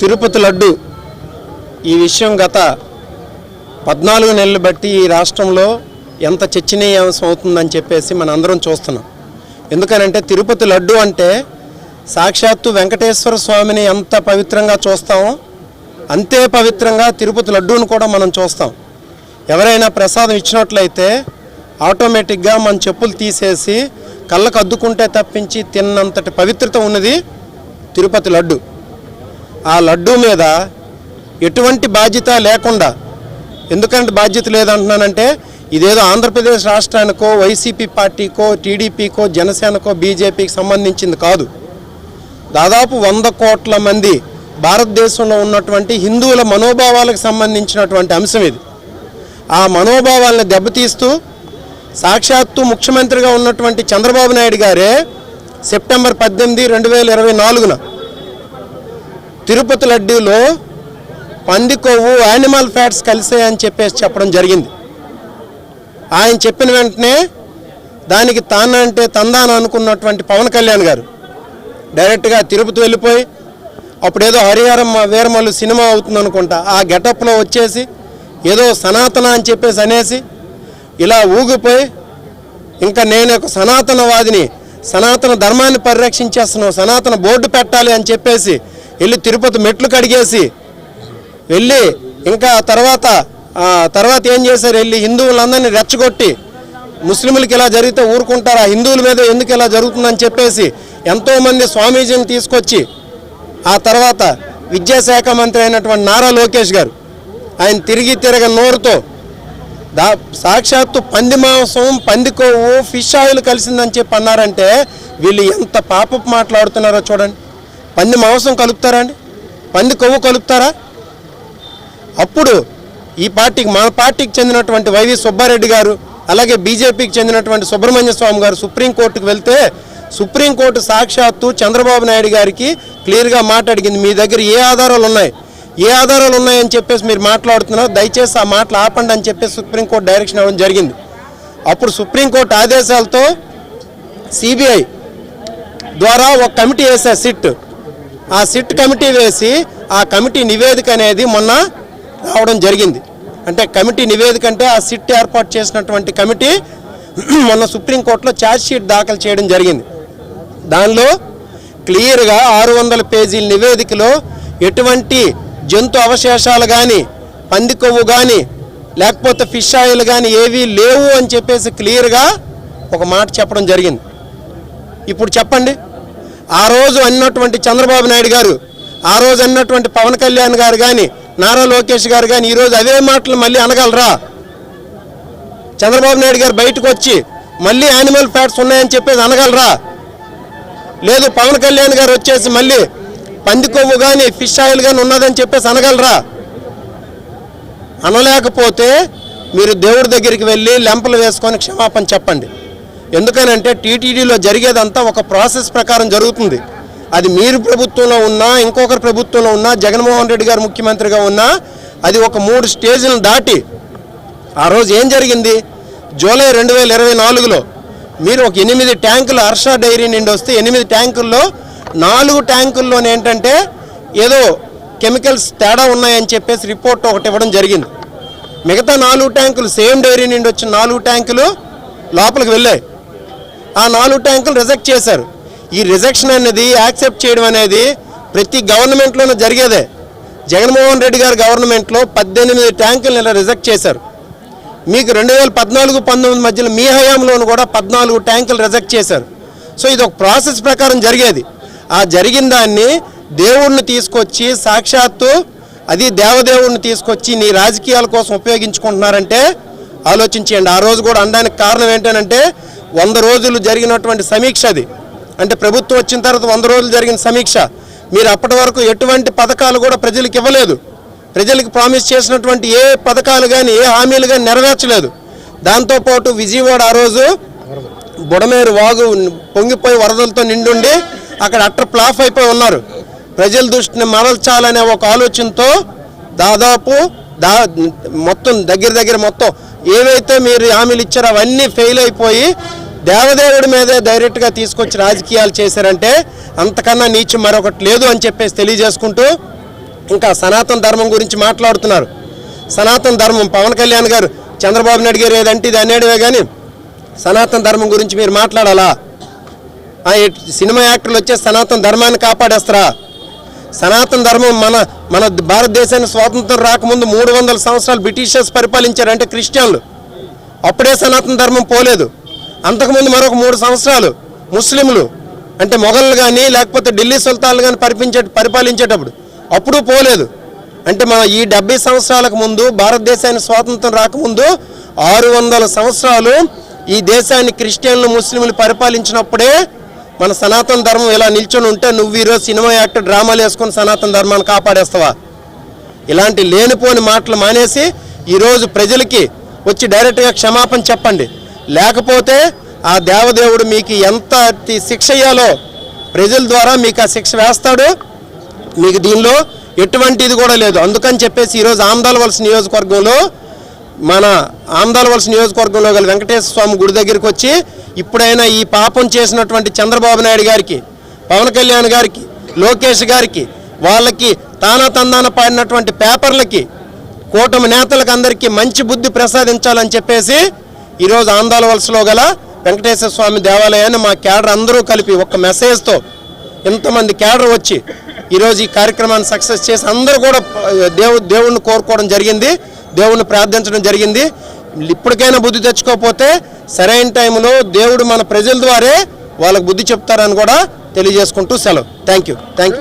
తిరుపతి లడ్డు. ఈ విషయం గత పద్నాలుగు నెలలు బట్టి ఈ రాష్ట్రంలో ఎంత చర్చనీయాంశం అవుతుందని చెప్పేసి మన అందరం చూస్తున్నాం. ఎందుకనంటే తిరుపతి లడ్డు అంటే సాక్షాత్తు వెంకటేశ్వర స్వామిని ఎంత పవిత్రంగా చూస్తామో అంతే పవిత్రంగా తిరుపతి లడ్డూను కూడా మనం చూస్తాం. ఎవరైనా ప్రసాదం ఇచ్చినట్లయితే ఆటోమేటిక్గా మన చెప్పులు తీసేసి కళ్ళకు అద్దుకుంటే తప్పించి తిన్నంతటి పవిత్రత ఉన్నది తిరుపతి లడ్డు. ఆ లడ్డు మీద ఎటువంటి బాధ్యత లేకుండా ఎందుకంటే బాధ్యత లేదంటున్నానంటే ఇదేదో ఆంధ్రప్రదేశ్ రాష్ట్రానికో వైసీపీ పార్టీకో టీడీపీకో జనసేనకో బీజేపీకి సంబంధించింది కాదు. దాదాపు వంద కోట్ల మంది భారతదేశంలో ఉన్నటువంటి హిందువుల మనోభావాలకు సంబంధించినటువంటి అంశం ఇది. ఆ మనోభావాలను దెబ్బతీస్తూ సాక్షాత్తు ముఖ్యమంత్రిగా ఉన్నటువంటి చంద్రబాబు నాయుడు గారే సెప్టెంబర్ పద్దెనిమిది రెండు వేల ఇరవై నాలుగున తిరుపతి లడ్డూలో పంది కొవ్వు యానిమల్ ఫ్యాట్స్ కలిసాయని చెప్పేసి చెప్పడం జరిగింది. ఆయన చెప్పిన వెంటనే దానికి తానంటే తందాన అనుకున్నటువంటి పవన్ కళ్యాణ్ గారు డైరెక్ట్గా తిరుపతి వెళ్ళిపోయి అప్పుడేదో హరిహరం వీరమల్లు సినిమా అవుతుంది అనుకుంటా ఆ గెటప్లో వచ్చేసి ఏదో సనాతన అని చెప్పేసి అనేసి ఇలా ఊగిపోయి ఇంకా నేను ఒక సనాతనవాదిని సనాతన ధర్మాన్ని పరిరక్షించేస్తున్నావు సనాతన బోర్డు పెట్టాలి అని చెప్పేసి వెళ్ళి తిరుపతి మెట్లు కడిగేసి వెళ్ళి ఇంకా తర్వాత తర్వాత ఏం చేశారు? వెళ్ళి హిందువులందరినీ రెచ్చగొట్టి ముస్లింలకి ఇలా జరిగితే ఊరుకుంటారా హిందువుల మీద ఎందుకు ఇలా జరుగుతుందని చెప్పేసి ఎంతోమంది స్వామీజీని తీసుకొచ్చి ఆ తర్వాత విద్యాశాఖ మంత్రి అయినటువంటి నారా లోకేష్ గారు ఆయన తిరిగి తిరగ నోరుతో దా సాక్షాత్తు పంది మాంసం పంది కొవ్వు ఫిష్ ఆయిల్ కలిసిందని చెప్పి అన్నారంటే వీళ్ళు ఎంత పాపపు మాట్లాడుతున్నారో చూడండి. పంది మాంసం కలుపుతారా అండి? పంది కొవ్వు కలుపుతారా? అప్పుడు ఈ పార్టీకి మన పార్టీకి చెందినటువంటి వైవి సుబ్బారెడ్డి గారు అలాగే బీజేపీకి చెందినటువంటి సుబ్రహ్మణ్య స్వామి గారు సుప్రీంకోర్టుకు వెళ్తే సుప్రీంకోర్టు సాక్షాత్తు చంద్రబాబు నాయుడు గారికి క్లియర్గా మాట్లాడిగింది మీ దగ్గర ఏ ఆధారాలు ఉన్నాయి? ఏ ఆధారాలు ఉన్నాయని చెప్పేసి మీరు మాట్లాడుతున్నారు. దయచేసి ఆ మాటలు ఆపండి అని చెప్పేసి సుప్రీంకోర్టు డైరెక్షన్ ఇవ్వడం జరిగింది. అప్పుడు సుప్రీంకోర్టు ఆదేశాలతో సిబిఐ ద్వారా ఒక కమిటీ వేశారు సిట్. ఆ సిట్ కమిటీ వేసి ఆ కమిటీ నివేదిక అనేది మొన్న రావడం జరిగింది. అంటే కమిటీ నివేదిక అంటే ఆ సిట్ ఏర్పాటు చేసినటువంటి కమిటీ మొన్న సుప్రీంకోర్టులో ఛార్జ్షీట్ దాఖలు చేయడం జరిగింది. దానిలో క్లియర్గా ఆరు వందల పేజీల నివేదికలో ఎటువంటి జంతు అవశేషాలు కానీ పంది కొవ్వు కానీ లేకపోతే ఫిష్ ఆయిల్ కానీ ఏవీ లేవు అని చెప్పేసి క్లియర్గా ఒక మాట చెప్పడం జరిగింది. ఇప్పుడు చెప్పండి. ఆ రోజు అన్నటువంటి చంద్రబాబు నాయుడు గారు ఆ రోజు అన్నటువంటి పవన్ కళ్యాణ్ గారు కానీ నారా లోకేష్ గారు కానీ ఈరోజు అదే మాటలు మళ్ళీ అనగలరా? చంద్రబాబు నాయుడు గారు బయటకు వచ్చి మళ్ళీ యానిమల్ ఫ్యాట్స్ ఉన్నాయని చెప్పేసి అనగలరా? లేదు పవన్ కళ్యాణ్ గారు వచ్చేసి మళ్ళీ పంది కొవ్వు కానీ ఫిష్ ఆయిల్ కానీ ఉన్నదని చెప్పేసి అనగలరా? అనలేకపోతే మీరు దేవుడి దగ్గరికి వెళ్ళి లెంపలు వేసుకొని క్షమాపణ చెప్పండి. ఎందుకనంటే టీటీడీలో జరిగేదంతా ఒక ప్రాసెస్ ప్రకారం జరుగుతుంది. అది మీరు ప్రభుత్వంలో ఉన్నా ఇంకొకరు ప్రభుత్వంలో ఉన్నా జగన్మోహన్ రెడ్డి గారు ముఖ్యమంత్రిగా ఉన్నా అది ఒక మూడు స్టేజ్లను దాటి ఆ రోజు ఏం జరిగింది? జూలై రెండు వేల ఇరవై నాలుగులో మీరు ఒక ఎనిమిది ట్యాంకులు హర్ష డైరీ నుండి వస్తే ఎనిమిది ట్యాంకుల్లో నాలుగు ట్యాంకుల్లోనే ఏంటంటే ఏదో కెమికల్స్ తేడా ఉన్నాయని చెప్పేసి రిపోర్ట్ ఒకటి ఇవ్వడం జరిగింది. మిగతా నాలుగు ట్యాంకులు సేమ్ డైరీ నుండి వచ్చిన నాలుగు ట్యాంకులు లోపలికి వెళ్ళాయి. ఆ నాలుగు ట్యాంకులు రిజెక్ట్ చేశారు. ఈ రిజెక్షన్ అనేది యాక్సెప్ట్ చేయడం అనేది ప్రతి గవర్నమెంట్లోనూ జరిగేదే. జగన్మోహన్ రెడ్డి గారు గవర్నమెంట్లో పద్దెనిమిది ట్యాంకులను ఇలా రిజెక్ట్ చేశారు. మీకు రెండు వేల పద్నాలుగు పంతొమ్మిది మధ్యలో మీ హయాంలోను కూడా పద్నాలుగు ట్యాంకులు రిజెక్ట్ చేశారు. సో ఇది ఒక ప్రాసెస్ ప్రకారం జరిగేది. ఆ జరిగిన దాన్ని దేవుణ్ణి తీసుకొచ్చి సాక్షాత్తు అది దేవదేవుణ్ణి తీసుకొచ్చి నీ రాజకీయాల కోసం ఉపయోగించుకుంటున్నారంటే ఆలోచించండి ఆ రోజు కూడా అనడానికి కారణం ఏంటంటే వంద రోజులు జరిగినటువంటి సమీక్ష అది. అంటే ప్రభుత్వం వచ్చిన తర్వాత వంద రోజులు జరిగిన సమీక్ష. మీరు అప్పటి వరకు ఎటువంటి పథకాలు కూడా ప్రజలకు ఇవ్వలేదు. ప్రజలకు ప్రామిస్ చేసినటువంటి ఏ పథకాలు కానీ ఏ హామీలు కానీ నెరవేర్చలేదు. దాంతోపాటు విజయవాడ ఆ రోజు బుడమేరు వాగు పొంగిపోయి వరదలతో నిండుండి అక్కడ అట్టర్ ప్లాఫ్ అయిపోయి ఉన్నారు. ప్రజల దృష్టిని మరల్చాలనే ఒక ఆలోచనతో దాదాపు దా మొత్తం దగ్గర దగ్గర మొత్తం ఏవైతే మీరు హామీలు ఇచ్చారో అవన్నీ ఫెయిల్ అయిపోయి దేవదేవుడి మీదే డైరెక్ట్గా తీసుకొచ్చి రాజకీయాలు చేశారంటే అంతకన్నా నీచం మరొకటి లేదు అని చెప్పేసి తెలియజేసుకుంటూ ఇంకా సనాతన ధర్మం గురించి మాట్లాడుతున్నారు. సనాతన ధర్మం పవన్ కళ్యాణ్ గారు చంద్రబాబు నాయుడు గారు ఏదంటే ఇది అనేడవే కానీ సనాతన ధర్మం గురించి మీరు మాట్లాడాలా? ఆ సినిమా యాక్టర్లు వచ్చే సనాతన ధర్మాన్ని కాపాడేస్తారా? సనాతన ధర్మం మన మన భారతదేశాన్ని స్వాతంత్రం రాకముందు మూడు వందల సంవత్సరాలు బ్రిటిషర్స్ పరిపాలించారంటే క్రిస్టియన్లు. అప్పుడే సనాతన ధర్మం పోలేదు. అంతకుముందు మరొక మూడు సంవత్సరాలు ముస్లింలు అంటే మొఘళ్ళు కానీ లేకపోతే ఢిల్లీ సుల్తాన్లు కానీ పరిపించే పరిపాలించేటప్పుడు. అప్పుడు పోలేదు. అంటే మన ఈ డెబ్బై సంవత్సరాలకు ముందు భారతదేశానికి స్వాతంత్రం రాకముందు ఆరు వందల సంవత్సరాలు ఈ దేశాన్ని క్రిస్టియన్లు ముస్లింలు పరిపాలించినప్పుడే మన సనాతన ధర్మం ఇలా నిల్చొని ఉంటే నువ్వు ఈరోజు సినిమా యాక్టర్ డ్రామాలు వేసుకొని సనాతన ధర్మాన్ని కాపాడేస్తావా? ఇలాంటి లేనిపోని మాటలు మానేసి ఈరోజు ప్రజలకి వచ్చి డైరెక్ట్గా క్షమాపణ చెప్పండి. లేకపోతే ఆ దేవదేవుడు మీకు ఎంత శిక్ష ఇయ్యాలో ప్రజల ద్వారా మీకు ఆ శిక్ష వేస్తాడు. మీకు దీనిలో ఎటువంటిది కూడా లేదు. అందుకని చెప్పేసి ఈరోజు ఆమదాల వలస నియోజకవర్గంలో మన ఆమదాల వలస నియోజకవర్గంలో గల వెంకటేశ్వర స్వామి గుడి దగ్గరికి వచ్చి ఇప్పుడైనా ఈ పాపం చేసినటువంటి చంద్రబాబు నాయుడు గారికి పవన్ కళ్యాణ్ గారికి లోకేష్ గారికి వాళ్ళకి తానా తందాన పాడినటువంటి పేపర్లకి కూటమి నేతలకు అందరికీ మంచి బుద్ధి ప్రసాదించాలని చెప్పేసి ఈరోజు ఆందాల వలసలో గల వెంకటేశ్వర స్వామి దేవాలయాన్ని మా క్యాడర్ అందరూ కలిపి ఒక మెసేజ్తో ఎంతమంది క్యాడర్ వచ్చి ఈరోజు ఈ కార్యక్రమాన్ని సక్సెస్ చేసి అందరూ కూడా దేవు దేవుణ్ణి కోరుకోవడం జరిగింది దేవుణ్ణి ప్రార్థించడం జరిగింది. ఇప్పటికైనా బుద్ధి తెచ్చుకోకపోతే సరైన టైంలో దేవుడు మన ప్రజల ద్వారే వాళ్ళకి బుద్ధి చెప్తారని కూడా తెలియజేసుకుంటూ సెలవు. Thank you thank you